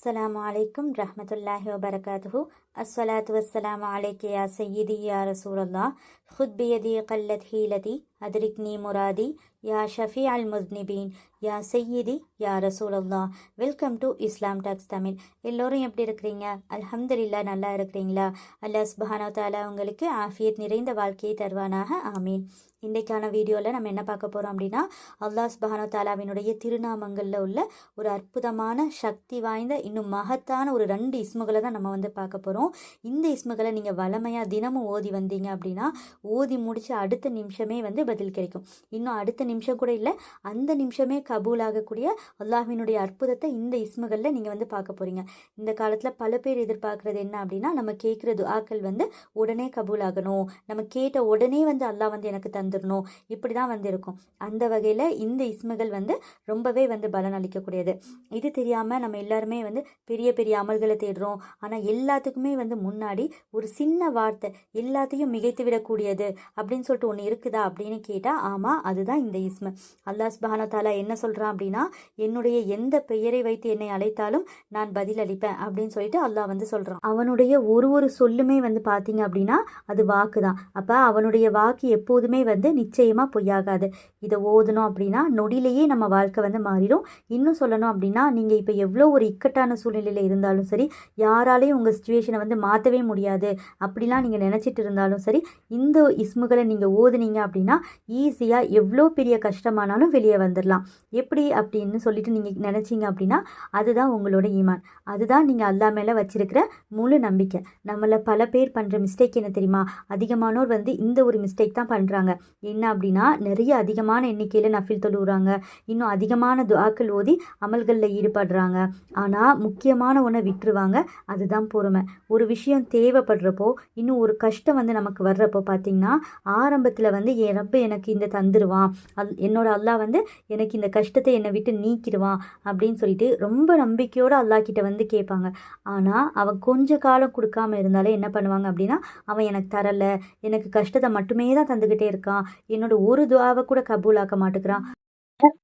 السلام عليكم ورحمة الله وبركاته. الصلاة والسلام عليك يا سيدي يا رسول الله. خذ بيدي قلت حيلتي அதிரிக்னி முராதி யா ஷஃபி அல் முஸ்னிபீன் யா செய்யதி யா ரசூலல்லா welcome to Islam talks Tamil எல்லோரும் எப்படி இருக்கிறீங்க? அல்ஹம்துலில்லா நல்லா இருக்கிறீங்களா? அல்லாஹ் சுபஹானா தாலா உங்களுக்கு ஆஃபியத் நிறைந்த வாழ்க்கையை தருவானாக. ஆமீன். இன்றைக்கான வீடியோவில் நம்ம என்ன பார்க்க போகிறோம் அப்படின்னா அல்லா சுபஹானா தாலாவினுடைய திருநாமங்களில் உள்ள ஒரு அற்புதமான சக்தி வாய்ந்த இன்னும் மகத்தான ஒரு ரெண்டு இஸ்முகளை தான் நம்ம வந்து பார்க்க போகிறோம் இந்த இஸ்முகளை நீங்கள் வளமையாக தினமும் ஓதி வந்தீங்க அப்படின்னா ஓதி முடித்து அடுத்த நிமிஷமே வந்து பதில் கிடைக்கும். இன்னும் அடுத்த நிமிஷம் கூட இல்லை அந்த நிமிஷமே கபூல் ஆகக்கூடிய அல்லாஹ்வினுடைய அற்புதத்தை இந்த இஸ்முகளில் நீங்கள் வந்து பார்க்க போகிறீங்க இந்த காலத்தில் பல பேர் எதிர்பார்க்குறது என்ன அப்படின்னா நம்ம கேட்குற துஆக்கள் வந்து உடனே கபூல் ஆகணும் நம்ம கேட்ட உடனே வந்து அல்லாஹ் வந்து எனக்கு தந்துடணும். இப்படி தான் வந்து இருக்கும். அந்த வகையில் இந்த இஸ்முகள் வந்து ரொம்பவே வந்து பலன் அளிக்கக்கூடியது. இது தெரியாமல் நம்ம எல்லாருமே வந்து பெரிய பெரிய அமல்களை தேடுறோம். ஆனால் எல்லாத்துக்குமே வந்து முன்னாடி ஒரு சின்ன வார்த்தை எல்லாத்தையும் மிகைத்து விடக்கூடியது அப்படின்னு சொல்லிட்டு ஒன்று இருக்குதா அப்படின்னு கேட்டால் ஆமாம் அதுதான் இந்த இஸ்மு. அல்லாஹ் சுபஹான தாலா என்ன சொல்கிறான் அப்படின்னா என்னுடைய எந்த பெயரை வைத்து என்னை அழைத்தாலும் நான் பதில் அளிப்பேன் அப்படின்னு சொல்லிட்டு அல்லாஹ் வந்து சொல்கிறான் அவனுடைய ஒரு ஒரு சொல்லுமே வந்து பார்த்தீங்க அப்படின்னா அது வாக்கு தான் அப்போ அவனுடைய வாக்கு எப்போதுமே வந்து நிச்சயமாக பொய்யாகாது. இதை ஓதணும் அப்படின்னா நொடியிலேயே நம்ம வாழ்க்கை வந்து மாறிடும். இன்னும் சொல்லணும் அப்படின்னா நீங்கள் இப்போ எவ்வளோ ஒரு இக்கட்டான சூழ்நிலையில் இருந்தாலும் சரி யாராலையும் உங்கள் சுச்சுவேஷனை வந்து மாற்றவே முடியாது. அப்படிலாம் நீங்கள் நினச்சிட்டு இருந்தாலும் சரி இந்த இஸ்முகளை நீங்கள் ஓதுனீங்க அப்படின்னா ஈஸியாக எவ்வளோ பெரிய கஷ்டமானாலும் வெளியே வந்துடலாம் எப்படி அப்படின்னு சொல்லிட்டு நீங்கள் நினச்சிங்க அப்படின்னா அதுதான் உங்களோட ஈமான். அதுதான் நீங்கள் அல்லா மேலே வச்சிருக்கிற முழு நம்பிக்கை. நம்மளை பல பேர் பண்ணுற மிஸ்டேக் என்ன தெரியுமா? அதிகமானோர் வந்து இந்த ஒரு மிஸ்டேக் தான் பண்ணுறாங்க என்ன அப்படின்னா நிறைய அதிகமான எண்ணிக்கையில் நஃபில் தொழுகிறாங்க இன்னும் அதிகமான துவாக்கள் ஓதி அமல்களில் ஈடுபடுறாங்க. ஆனால் முக்கியமான ஒன்றை விட்டுருவாங்க. அதுதான் பொறுமை. ஒரு விஷயம் தேவைப்படுறப்போ இன்னும் ஒரு கஷ்டம் வந்து நமக்கு வர்றப்போ பார்த்தீங்கன்னா ஆரம்பத்தில் வந்து ஏற ரப்பு எனக்கு இந்த தந்துடுவான் அல் என்னோட அல்லாஹ் வந்து எனக்கு இந்த கஷ்டத்தை என்னை விட்டு நீக்கிடுவான் அப்படின்னு சொல்லிட்டு ரொம்ப நம்பிக்கையோடு அல்லாஹ் கிட்ட வந்து கேட்பாங்க. ஆனால் அவன் கொஞ்ச காலம் கொடுக்காம இருந்தாலே என்ன பண்ணுவாங்க அப்படின்னா அவன் எனக்கு தரலை எனக்கு கஷ்டத்தை மட்டுமே தான் தந்துக்கிட்டே இருக்கான். என்னோட ஒரு துவாவை கூட கபூலாக்க மாட்டேங்கிறான்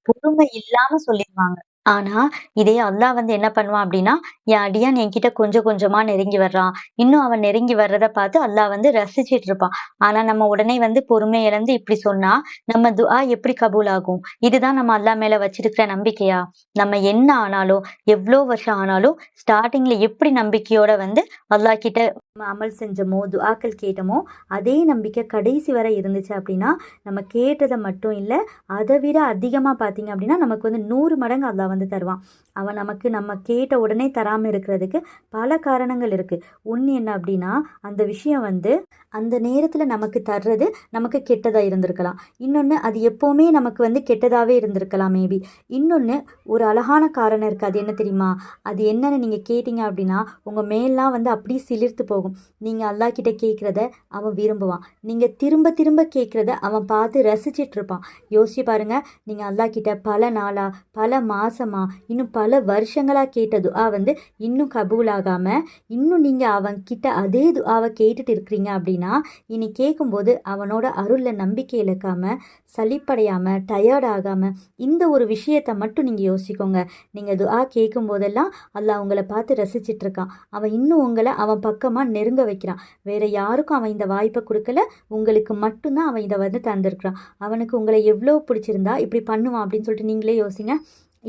பொறுமை இல்லாமல் சொல்லிடுவாங்க. ஆனா இதே அல்லாஹ் வந்து என்ன பண்ணுவான் அப்படின்னா என் அடியான் என்கிட்ட கொஞ்சம் கொஞ்சமா நெருங்கி வர்றான். இன்னும் அவன் நெருங்கி வர்றத பார்த்து அல்லாஹ் வந்து ரசிச்சிட்டு இருப்பான். ஆனா நம்ம உடனே வந்து பொறுமை இழந்து இப்படி சொன்னா நம்ம துஆ எப்படி கபூல் ஆகும் இதுதான் நம்ம அல்லாஹ் மேல வச்சிருக்கிற நம்பிக்கையா? நம்ம என்ன ஆனாலும் எவ்வளோ வருஷம் ஆனாலும் ஸ்டார்டிங்ல எப்படி நம்பிக்கையோட வந்து அல்லாஹ் கிட்ட நம்ம அமல் செஞ்சோமோ துஆக்கள் கேட்டோமோ அதே நம்பிக்கை கடைசி வரை இருந்துச்சு அப்படின்னா நம்ம கேட்டதை மட்டும் இல்லை அதை விட அதிகமாக பார்த்தீங்க அப்படின்னா நமக்கு வந்து நூறு மடங்கு அல்லாஹ் வந்து தருவான் அவன் நமக்கு நம்ம கேட்ட உடனே தராமல் இருக்கிறதுக்கு பல காரணங்கள் இருக்குது ஒன்று என்ன அப்படின்னா அந்த விஷயம் வந்து அந்த நேரத்தில் நமக்கு தர்றது நமக்கு கெட்டதாக இருந்திருக்கலாம். இன்னொன்று அது எப்போவுமே நமக்கு வந்து கெட்டதாகவே இருந்திருக்கலாம் மேபி இன்னொன்று ஒரு அழகான காரணம் இருக்குது அது என்ன தெரியுமா? அது என்னென்னு நீங்கள் கேட்டிங்க அப்படின்னா உங்கள் மேலாம் வந்து அப்படியே சிலிர்த்து போகும். நீங்கள் அல்லா கிட்ட கேட்குறத அவன் விரும்புவான். நீங்கள் திரும்ப திரும்ப கேட்குறத அவன் பார்த்து ரசிச்சிட்ருப்பான் யோசிச்சு பாருங்கள் நீங்கள் அல்லா கிட்ட பல நாளாக பல மாதமாக இன்னும் பல வருஷங்களாக கேட்ட துவா வந்து இன்னும் கபூல் ஆகாமல் இன்னும் நீங்கள் அவன் கிட்ட அதே துவாவை கேட்டுட்டு இருக்கிறீங்க அப்படின்னா இனி கேட்கும்போது அவனோட அருளில் நம்பிக்கை இழக்காமல் சலிப்படையாமல் டயர்ட் ஆகாமல் இந்த ஒரு விஷயத்தை மட்டும் நீங்கள் யோசிக்கோங்க. நீங்கள் துவா கேட்கும் போதெல்லாம் அல்லாஹ் அவங்கள பார்த்து ரசிச்சிட்ருக்கான். அவன் இன்னும் உங்களை அவன் பக்கமாக நெருங்க வைக்கிறான். வேறு யாருக்கும் அவன் இந்த வாய்ப்பை கொடுக்கல. உங்களுக்கு மட்டும்தான் அவன் இதை வந்து தந்திருக்கிறான். அவனுக்கு உங்களை எவ்வளோ பிடிச்சிருந்தா இப்படி பண்ணுவான் அப்படின்னு சொல்லிட்டு நீங்களே யோசிங்க.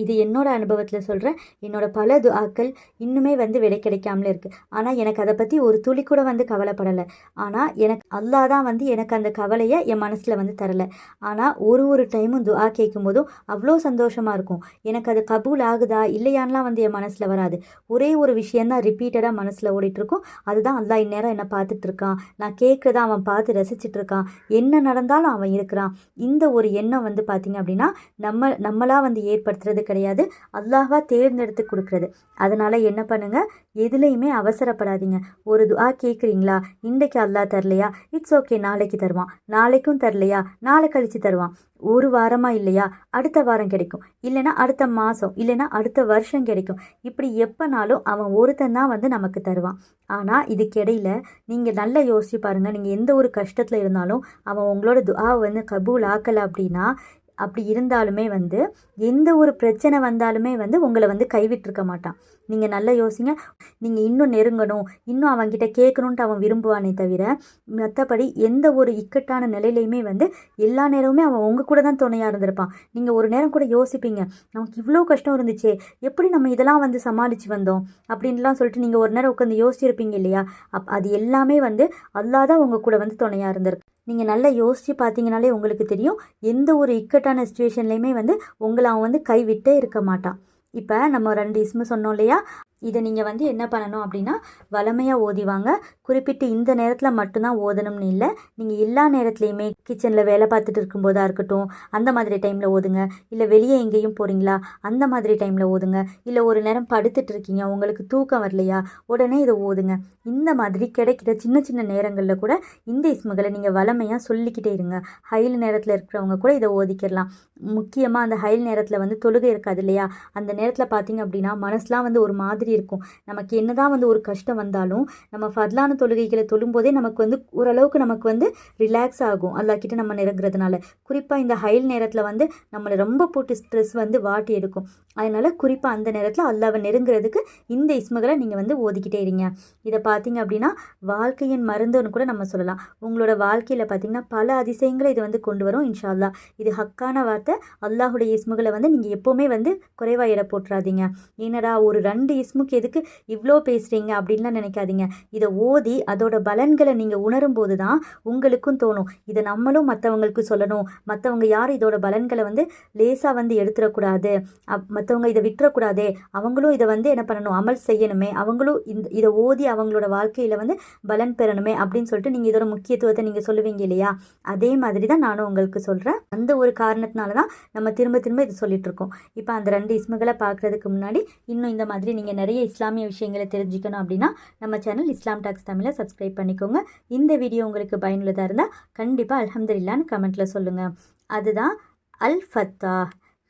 இது என்னோட அனுபவத்தில் சொல்கிறேன் என்னோட பல துஆக்கள் இன்னுமே வந்து விடை கிடைக்காமலே இருக்குது ஆனால் எனக்கு அதை பற்றி ஒரு துளி கூட வந்து கவலைப்படலை. ஆனால் எனக்கு அல்லா தான் வந்து எனக்கு அந்த கவலையை என் மனசில் வந்து தரலை. ஆனால் ஒரு ஒரு டைமும் துஆ கேட்கும் போதும் அவ்வளோ சந்தோஷமாக இருக்கும். எனக்கு அது கபூல் ஆகுதா இல்லையான்லாம் வந்து என் மனசில் வராது. ஒரே ஒரு விஷயந்தான் ரிப்பீட்டடாக மனசில் ஓடிட்டுருக்கும். அதுதான் அல்லா இந்நேரம் என்னை பார்த்துட்டு இருக்கான் நான் கேட்குறத அவன் பார்த்து ரசிச்சுட்டு இருக்கான் என்ன நடந்தாலும் அவன் இருக்கிறான். இந்த ஒரு எண்ணம் வந்து பார்த்திங்க அப்படின்னா நம்ம நம்மளாக வந்து ஏற்படுத்துறது கிடையாது. அல்லாஹா தேர்ந்தெடுத்து கொடுக்குறது. அதனால் என்ன பண்ணுங்கள் எதுலேயுமே அவசரப்படாதீங்க. ஒரு துவா கேட்குறீங்களா? இன்றைக்கு அல்லாஹ் தரலையா? இட்ஸ் ஓகே நாளைக்கு தருவான். நாளைக்கும் தரலையா? நாளை கழித்து தருவான். ஒரு வாரமாக இல்லையா? அடுத்த வாரம் கிடைக்கும். இல்லைன்னா அடுத்த மாதம் இல்லைன்னா அடுத்த வருஷம் கிடைக்கும். இப்படி எப்போனாலும் அவன் ஒருத்தன் தான் வந்து நமக்கு தருவான். ஆனால் இதுக்கிடையில் நீங்கள் நல்லா யோசிச்சு பாருங்கள் நீங்கள் எந்த ஒரு கஷ்டத்தில் இருந்தாலும் அவன் உங்களோட துவா வந்து கபூல் ஆக்கலை அப்படின்னா அப்படி இருந்தாலுமே வந்து எந்த ஒரு பிரச்சனை வந்தாலுமே வந்து உங்களை வந்து கைவிட்டிருக்க மாட்டான். நீங்கள் நல்லா யோசிங்க. நீங்கள் இன்னும் நெருங்கணும். இன்னும் அவன்கிட்ட கேட்கணுன்ட்டு அவன் விரும்புவானே தவிர மற்றபடி எந்த ஒரு இக்கட்டான நிலையிலையுமே வந்து எல்லா நேரமுமே அவன் உங்கள் கூட தான் துணையாக இருந்திருப்பான். நீங்கள் ஒரு நேரம் கூட யோசிப்பீங்க. நமக்கு இவ்வளோ கஷ்டம் இருந்துச்சே. எப்படி நம்ம இதெல்லாம் வந்து சமாளித்து வந்தோம்? அப்படின்லாம் சொல்லிட்டு நீங்கள் ஒரு நேரம் உட்காந்து யோசிச்சிருப்பீங்க இல்லையா? அப் அது எல்லாமே வந்து அல்லாதான் உங்கள் கூட வந்து துணையாக இருந்திருக்கு. நீங்கள் நல்லா யோசித்து பார்த்தீங்கனாலே உங்களுக்கு தெரியும். எந்த ஒரு இக்கட்டான சுச்சுவேஷன்லேயுமே வந்து உங்களை அவன் வந்து கைவிட்டே இருக்க மாட்டான். இப்போ நம்ம ரெண்டு இஸ்மு சொன்னோம் இல்லையா? இதை நீங்கள் வந்து என்ன பண்ணணும் அப்படின்னா வளமையாக ஓதிவாங்க குறிப்பிட்டு இந்த நேரத்தில் மட்டும்தான் ஓதணும்னு இல்லை. நீங்கள் எல்லா நேரத்துலையுமே கிச்சனில் வேலை பார்த்துட்டு இருக்கும்போதாக இருக்கட்டும் அந்த மாதிரி டைமில் ஓதுங்க. இல்லை வெளியே எங்கேயும் போகிறீங்களா அந்த மாதிரி டைமில் ஓதுங்க. இல்லை ஒரு நேரம் படுத்துட்டு இருக்கீங்க உங்களுக்கு தூக்கம் வரலையா உடனே இதை ஓதுங்க. இந்த மாதிரி கிடைக்கிற சின்ன சின்ன நேரங்களில் கூட இந்த இஸ்முகளை நீங்கள் வளமையாக சொல்லிக்கிட்டே இருங்க. ஹயில் நேரத்தில் இருக்கிறவங்க கூட இதை ஓதிக்கிடலாம். முக்கியமாக அந்த ஹைல் நேரத்தில் வந்து தொழுகை இருக்காது இல்லையா? அந்த நேரத்தில் பார்த்தீங்க அப்படின்னா மனசுலாம் வந்து ஒரு மாதிரி இருக்கும். நமக்கு என்னதான் வந்து ஒரு கஷ்டம் வந்தாலும் நம்ம ஃபர்லான தொழுகைகளை தொழும்போதே நமக்கு வந்து ஓரளவுக்கு நமக்கு வந்து ரிலாக்ஸ் ஆகும். அல்லாக்கிட்ட நம்ம நெருங்குறதுனால. குறிப்பாக இந்த ஹைல் நேரத்தில் வந்து நம்மளை ரொம்ப போட்டு ஸ்ட்ரெஸ் வந்து வாட்டி எடுக்கும். அதனால் குறிப்பாக அந்த நேரத்தில் அல்லாவை நெருங்குறதுக்கு இந்த இஸ்முகளை நீங்கள் வந்து ஓதிக்கிட்டே இருங்க. இதை பார்த்தீங்க அப்படின்னா வாழ்க்கையின் மருந்துன்னு கூட நம்ம சொல்லலாம். உங்களோட வாழ்க்கையில் பார்த்தீங்கன்னா பல அதிசயங்களை இது வந்து கொண்டு வரும் இன்ஷா அல்லா இது ஹக்கான வார்த்தை. அல்லாஹுடைய இஸ்முகளை வந்து நீங்கள் எப்போவுமே வந்து குறைவாக இட போட்டுறாதீங்க. என்னடா ஒரு ரெண்டு இஸ்முக்கு எதுக்கு இவ்வளோ பேசுகிறீங்க அப்படின்லாம் நினைக்காதீங்க. இதை ஓதி அதோட பலன்களை நீங்கள் உணரும் போது தான் உங்களுக்கும் தோணும். இதை நம்மளும் மற்றவங்களுக்கு சொல்லணும். மற்றவங்க யாரும் இதோட பலன்களை வந்து லேசாக வந்து எடுத்துடக்கூடாது. அப் மற்றவங்க இதை விட்டுறக்கூடாதே. அவங்களும் இதை வந்து என்ன பண்ணணும்? அமல் செய்யணுமே. அவங்களும் இந்த இதை ஓதி அவங்களோட வாழ்க்கையில் வந்து பலன் பெறணுமே அப்படின்னு சொல்லிட்டு நீங்கள் இதோட முக்கியத்துவத்தை நீங்கள் சொல்லுவீங்க இல்லையா? அதே மாதிரி தான் நானும் உங்களுக்கு சொல்கிறேன் அந்த ஒரு காரணத்தினால தான் நம்ம திரும்ப திரும்ப இது சொல்லிட்டு இருக்கோம். இப்போ அந்த ரெண்டு இஸ்முகளை பார்க்குறதுக்கு முன்னாடி இன்னும் இந்த மாதிரி நீங்கள் நிறைய இஸ்லாமிய விஷயங்களை தெரிஞ்சுக்கணும் அப்படின்னா நம்ம சேனல் இஸ்லாம் டாக்ஸ் தமிழை சப்ஸ்கிரைப் பண்ணிக்கோங்க. இந்த வீடியோ உங்களுக்கு பயனுள்ளதாக இருந்தால் கண்டிப்பாக அலமதுல்லான்னு கமெண்ட்டில் சொல்லுங்கள் அதுதான் அல் ஃபத்தா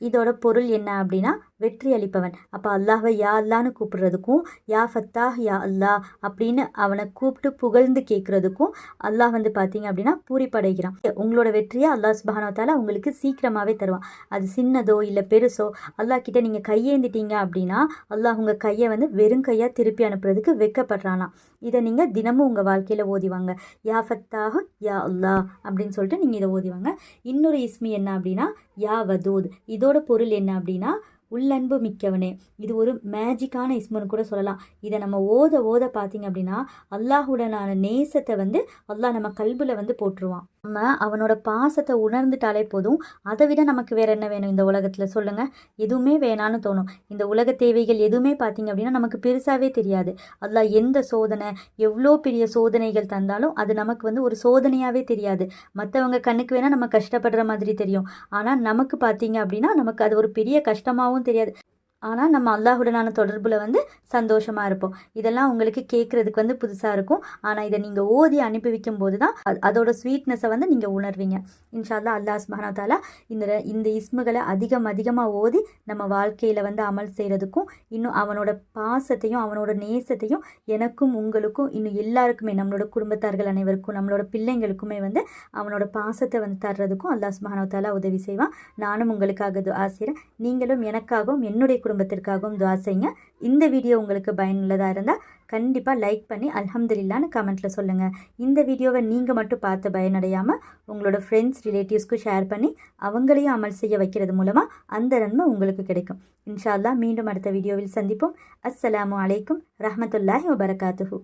இதோட பொருள் என்ன அப்படின்னா வெற்றி அளிப்பவன். அப்போ அல்லாஹை யா அல்லான்னு கூப்பிடுறதுக்கும் யா ஃபத்தாஹ் யா அல்லாஹ் அப்படின்னு அவனை கூப்பிட்டு புகழ்ந்து கேட்குறதுக்கும் அல்லாஹ் வந்து பார்த்தீங்க அப்படின்னா பூரிப்படைகிறான். உங்களோட வெற்றியை அல்லாஹ் சுபானவத்தால் உங்களுக்கு சீக்கிரமாகவே தருவான். அது சின்னதோ இல்லை பெருசோ அல்லாஹ் கிட்ட நீங்கள் கையேந்திட்டீங்க அப்படின்னா அல்லாஹ் உங்கள் கையை வந்து வெறும் கையாக திருப்பி அனுப்புறதுக்கு வெக்கப்படுறானா இதை நீங்கள் தினமும் உங்கள் வாழ்க்கையில் ஓதிவாங்க. யா ஃபத்தாஹ் யா அல்லாஹ் அப்படின்னு சொல்லிட்டு நீங்கள் இதை ஓதிவாங்க. இன்னொரு இஸ்மி என்ன அப்படின்னா யா வதூத். இதோட பொருள் என்ன அப்படின்னா உள்ளன்பு மிக்கவனே. இது ஒரு மேஜிக்கான இஸ்மன் கூட சொல்லலாம். இதை நம்ம ஓத ஓத பார்த்தீங்க அப்படின்னா அல்லாஹுடனான நேசத்தை வந்து அல்லாஹ் நம்ம கல்பில் வந்து போட்டுருவான் நம்ம அவனோட பாசத்தை உணர்ந்துட்டாலே போதும். அதை விட நமக்கு வேற என்ன வேணும் இந்த உலகத்தில்? சொல்லுங்கள் எதுவுமே வேணான்னு தோணும். இந்த உலக தேவைகள் எதுவுமே பார்த்தீங்க அப்படின்னா நமக்கு பெருசாகவே தெரியாது. அல்லாஹ் எந்த சோதனை எவ்வளோ பெரிய சோதனைகள் தந்தாலும் அது நமக்கு வந்து ஒரு சோதனையாகவே தெரியாது. மற்றவங்க கண்ணுக்கு வேணால் நம்ம கஷ்டப்படுற மாதிரி தெரியும். ஆனால் நமக்கு பார்த்தீங்க அப்படின்னா நமக்கு அது ஒரு பெரிய கஷ்டமாகவும் தெரியாது. ஆனால் நம்ம அல்லாஹுடனான தொடர்பில் வந்து சந்தோஷமாக இருப்போம். இதெல்லாம் உங்களுக்கு கேட்குறதுக்கு வந்து புதுசாக இருக்கும். ஆனால் இதை நீங்கள் ஓதி அனுப்பி வைக்கும் போது தான் அதோட ஸ்வீட்னஸை வந்து நீங்கள் உணர்வீங்க. இன்ஷால்லா அல்லாஹ் சுபஹானத்தாலா இந்த இந்த இஸ்முகளை அதிகம் அதிகமாக ஓதி நம்ம வாழ்க்கையில் வந்து அமல் செய்கிறதுக்கும் இன்னும் அவனோட பாசத்தையும் அவனோட நேசத்தையும் எனக்கும் உங்களுக்கும் இன்னும் எல்லாருக்குமே நம்மளோட குடும்பத்தார்கள் அனைவருக்கும் நம்மளோட பிள்ளைங்களுக்குமே வந்து அவனோட பாசத்தை வந்து தர்றதுக்கும் அல்லாஹ் சுபஹானத்தாலா உதவி செய்வான். நானும் உங்களுக்காக ஆசிரியர் நீங்களும் எனக்காகவும் என்னுடைய குடும்பத்திற்காகவும் துவா செய்யுங்க. இந்த வீடியோ உங்களுக்கு பயனுள்ளதாக இருந்தால் கண்டிப்பாக லைக் பண்ணி அலமதுல்லான்னு கமெண்ட்டில் சொல்லுங்கள் இந்த வீடியோவை நீங்கள் மட்டும் பார்த்து பயனடையாமல் உங்களோட ஃப்ரெண்ட்ஸ் ரிலேட்டிவ்ஸ்க்கு ஷேர் பண்ணி அவங்களையும் அமல் செய்ய வைக்கிறது மூலமாக அந்த நன்மை உங்களுக்கு கிடைக்கும். இன்ஷா மீண்டும் அடுத்த வீடியோவில் சந்திப்போம். அஸ்ஸலாமு அலைக்கும் ரஹமத்துல்லாஹி வபரகாத்துஹூ.